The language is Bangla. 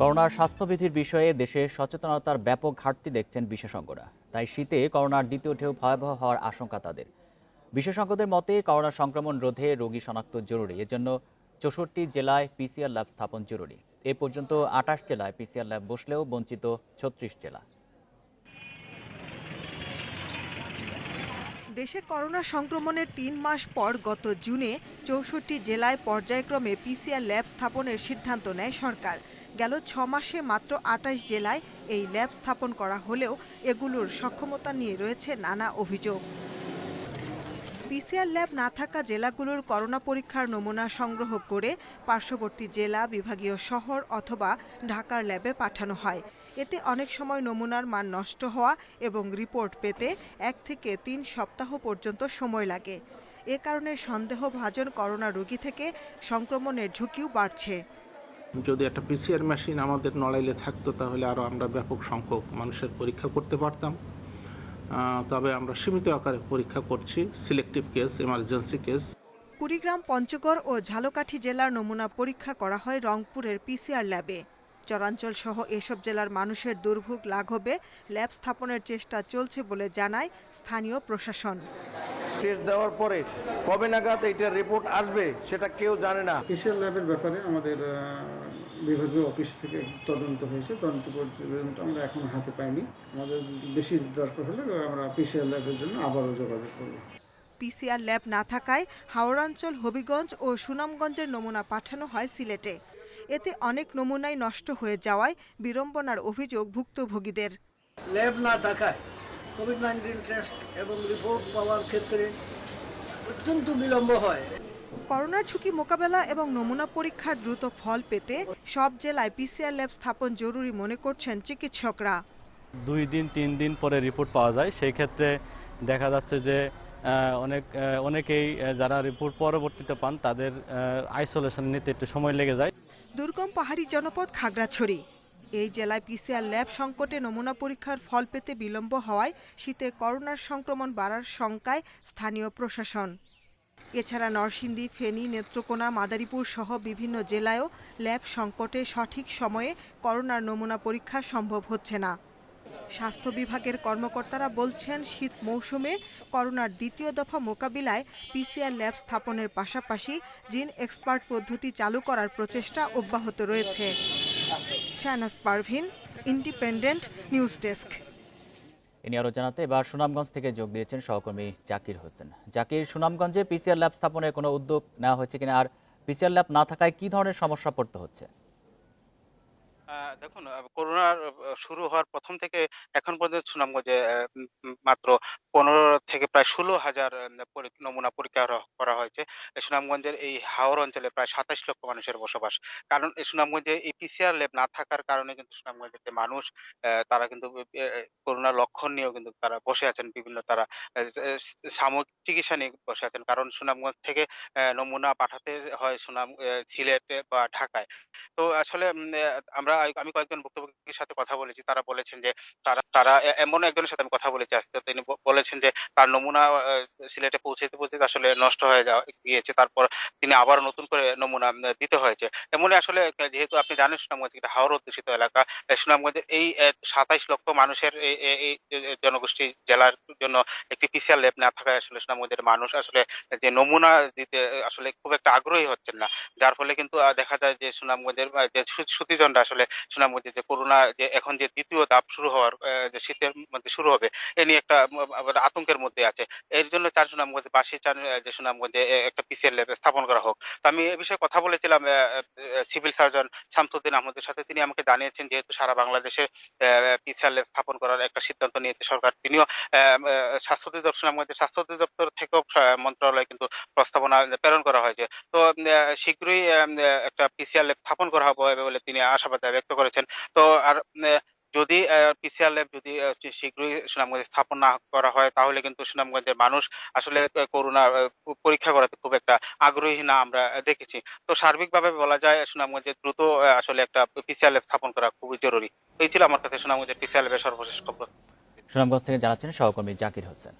করোনার স্বাস্থ্যবিধির বিষয়ে দেশে সচেতনতার ব্যাপক ঘাটতি দেখছেন বিশেষজ্ঞরা। তাই শীতে করোনার দ্বিতীয় ঢেউ ভয়াবহ হওয়ার আশঙ্কা তাদের। বিশেষজ্ঞদের মতে, করোনা সংক্রমণ রোধে রোগী শনাক্ত জরুরি। এজন্য চৌষট্টি জেলায় পিসিআর ল্যাব স্থাপন জরুরি। এ পর্যন্ত আটাশ জেলায় পিসিআর ল্যাব বসলেও বঞ্চিত ছত্রিশ জেলা। দেশে করোনা সংক্রমণের তিন মাস পর গত জুনে চৌষট্টি জেলায় পর্যায়ক্রমে পিসিআর ল্যাব স্থাপনের সিদ্ধান্ত নেয় সরকার। গেল ছ মাসে মাত্র আটাশ জেলায় এই ল্যাব স্থাপন করা হলেও এগুলোর সক্ষমতা নিয়ে রয়েছে নানা অভিযোগ। পিসিআর ল্যাব না থাকা জেলাগুলোর করোনা পরীক্ষার নমুনা সংগ্রহ করে পার্শ্ববর্তী জেলা, বিভাগীয় শহর অথবা ঢাকার ল্যাবে পাঠানো হয়। এতে অনেক সময় নমুনার মান নষ্ট হওয়া এবং রিপোর্ট পেতে এক থেকে তিন সপ্তাহ পর্যন্ত সময় লাগে। এ কারণে সন্দেহভাজন করোনা রোগী থেকে সংক্রমণের ঝুঁকিও বাড়ছে। যদি একটা পিসিআর মেশিন আমাদের নড়াইলে থাকতো তাহলে আরও আমরা ব্যাপক সংখ্যক মানুষের পরীক্ষা করতে পারতাম। তবে আমরা সীমিত আকারে পরীক্ষা করছি selective case emergency case Kurigram Panchagarh ও ঝালকাঠি জেলার নমুনা পরীক্ষা করা হয় রংপুরের পিসিআর ল্যাবে চরাঞ্চল সহ এসব জেলার মানুষের দুর্ভোগ লাঘবে ল্যাব স্থাপনের চেষ্টা চলছে বলে জানায় স্থানীয় প্রশাসন। টেস্ট দেওয়ার পরে কবে নাগাদ এইটার রিপোর্ট আসবে সেটা কেউ জানে না। পিসিআর ল্যাবের ব্যাপারে আমাদের বিভাগীয় অফিস থেকে তদন্ত হয়েছে। তদন্ত পর্যন্ত আমরা এখনও হাতে পাইনি। আমাদের বেশি দরকার হলে আমরা পিসিআর ল্যাবের জন্য আবারও যোগাযোগ করব। পিসিআর ল্যাব না থাকায় হাওড়াঞ্চল হবিগঞ্জ ও সুনামগঞ্জের নমুনা পাঠানো হয় সিলেটে। এতে অনেক নমুনাই নষ্ট হয়ে যাওয়ায় বিড়ম্বনার অভিযোগ ভুক্তভোগীদের। ল্যাব না থাকায় কোভিড নাইন্টিন টেস্ট এবং রিপোর্ট পাওয়ার ক্ষেত্রে অত্যন্ত বিলম্ব হয়। করোনার ঝুঁকি মোকাবেলা এবং নমুনা পরীক্ষার দ্রুত ফল পেতে সব জেলায় পিসিআর ল্যাব স্থাপন জরুরি মনে করছেন চিকিৎসকরা। দুই দিন তিন দিন পরে রিপোর্ট পাওয়া যায়। সেই ক্ষেত্রে দেখা যাচ্ছে যে অনেক অনেকেই যারা রিপোর্ট পরবর্তীতে পান, তাদের আইসোলেশন নিতে একটু সময় লেগে যায়। দুর্গম পাহাড়ি জনপদ খাগড়াছড়ি। এই জেলায় পিসিআর ল্যাব সংকটে নমুনা পরীক্ষার ফল পেতে বিলম্ব হওয়ায় শীতে করোনার সংক্রমণ বাড়ার শঙ্কায় স্থানীয় প্রশাসন। এছাড়া নরসিংদী, ফেনী, নেত্রকোনা, মাদারীপুর সহ বিভিন্ন জেলায়ও ল্যাব সংকটে সঠিক সময়ে করোনার নমুনা পরীক্ষা সম্ভব হচ্ছে না। স্বাস্থ্য বিভাগের কর্মকর্তারা বলছেন, শীত মৌসুমে করোনার দ্বিতীয় দফা মোকাবিলায় পিসিআর ল্যাব স্থাপনের পাশাপাশি জিন এক্সপার্ট পদ্ধতি চালু করার প্রচেষ্টা অব্যাহত রয়েছে। Shahnaz Parvin, independent news desk. এ নিয়ে আরও জানাতে এবার সুনামগঞ্জ থেকে যোগ দিয়েছেন সহকর্মী জাকির হোসেন। জাকির, সুনামগঞ্জে পিসিআর ল্যাব স্থাপনের কোনো উদ্যোগ নেওয়া হয়েছে কিনা? আর পিসিআর ল্যাব না থাকায় কি ধরনের সমস্যা পড়তে হচ্ছে? আহ, দেখুন করোনা শুরু হওয়ার প্রথম থেকে এখন পর্যন্ত সুনামগঞ্জে আহ, মাত্র পনেরো থেকে প্রায় ষোলো হাজার আহ, পরী- নমুনা পরীক্ষা করা- হয়েছে। সুনামগঞ্জের এই হাওর অঞ্চলে প্রায় সাতাশ লক্ষ মানুষের বসবাস। কারণ সুনামগঞ্জে এই পিসিআর ল্যাব না থাকার কারণে কিন্তু সুনামগঞ্জের যে মানুষ তারা কিন্তু আহ, করোনার লক্ষণ নিয়েও কিন্তু তারা বসে আছেন। বিভিন্ন তারা সাময়িক চিকিৎসা নিয়ে বসে আছেন। কারণ সুনামগঞ্জ থেকে নমুনা পাঠাতে হয় সুনাম সিলেটে বা ঢাকায়। তো আসলে আমরা আমি কয়েকজন ভুক্তভোগীর সাথে কথা বলেছি। তারা বলেছেন যে তারা তারা এমন একজনের সাথে আমি কথা বলেছি। আজকে তিনি বলেছেন যে তার নমুনা সিলেটে পৌঁছাতে পৌঁছাতে আসলে নষ্ট হয়ে যাওয়া গিয়েছে, তারপর তিনি আবার নতুন করে নমুনা দিতে হয়েছে। এমনই আসলে যেহেতু আপনি জানেন সুনামগঞ্জ একটা হাওর অধ্যুষিত এলাকা সুনামগঞ্জের এই সাতাইশ লক্ষ মানুষের এই জনগোষ্ঠী জেলার জন্য একটি পিসিআর ল্যাব না থাকায় আসলে সুনামগঞ্জের মানুষ আসলে যে নমুনা দিতে, আসলে খুব একটা আগ্রহী হচ্ছেন না। যার ফলে কিন্তু দেখা যায় যে সুনামগঞ্জের যে সুতিজনরা আসলে সুনামগঞ্জে যে করোনা, যে এখন যে দ্বিতীয় ধাপ শুরু হওয়ার যে শীতের মধ্যে শুরু হবে, এ নিয়ে একটা আতঙ্কের মধ্যে আছে। এর জন্য চার সুনামগঞ্জে বাসি চান যে সুনামগঞ্জে এ- একটা পিসিএল ল্যাব স্থাপন করা হোক। তো আমি এ বিষয়ে কথা বলেছিলাম সিভিল সার্জন শামসুদ্দিন আহমদের সাথে। তিনি আমাকে জানিয়েছেন যেহেতু সারা বাংলাদেশে পিসিএল ল্যাব স্থাপন করার একটা সিদ্ধান্ত নিয়েছে সরকার, তিনিও স্বাস্থ্য অধিদপ্তর সুনামগঞ্জের স্বাস্থ্য অধিদপ্তর থেকেও মন্ত্রণালয়ে কিন্তু প্রস্তাবনা প্রেরণ করা হয়েছে। তো শীঘ্রই একটা পিসিআর ল্যাব স্থাপন করা হবে বলে তিনি আশাবাদ ব্যক্ত করেছেন। তো, আর যদি পিসিআর ল্যাব যদি শীঘ্রই সুনামগঞ্জে স্থাপন না করা হয়, তাহলে কিন্তু সুনামগঞ্জের মানুষ আসলে করোনা পরীক্ষা করাতে খুব একটা আগ্রহী না আমরা দেখেছি। তো সার্বিকভাবে বলা যায়, সুনামগঞ্জে দ্রুত আসলে একটা পিসিআর ল্যাব স্থাপন করা খুবই জরুরি। এই ছিল আমার কাছে সুনামগঞ্জের পিসিআর ল্যাবের সর্বশেষ খবর। সুনামগঞ্জ থেকে জানাচ্ছেন সহকর্মী জাকির হোসেন।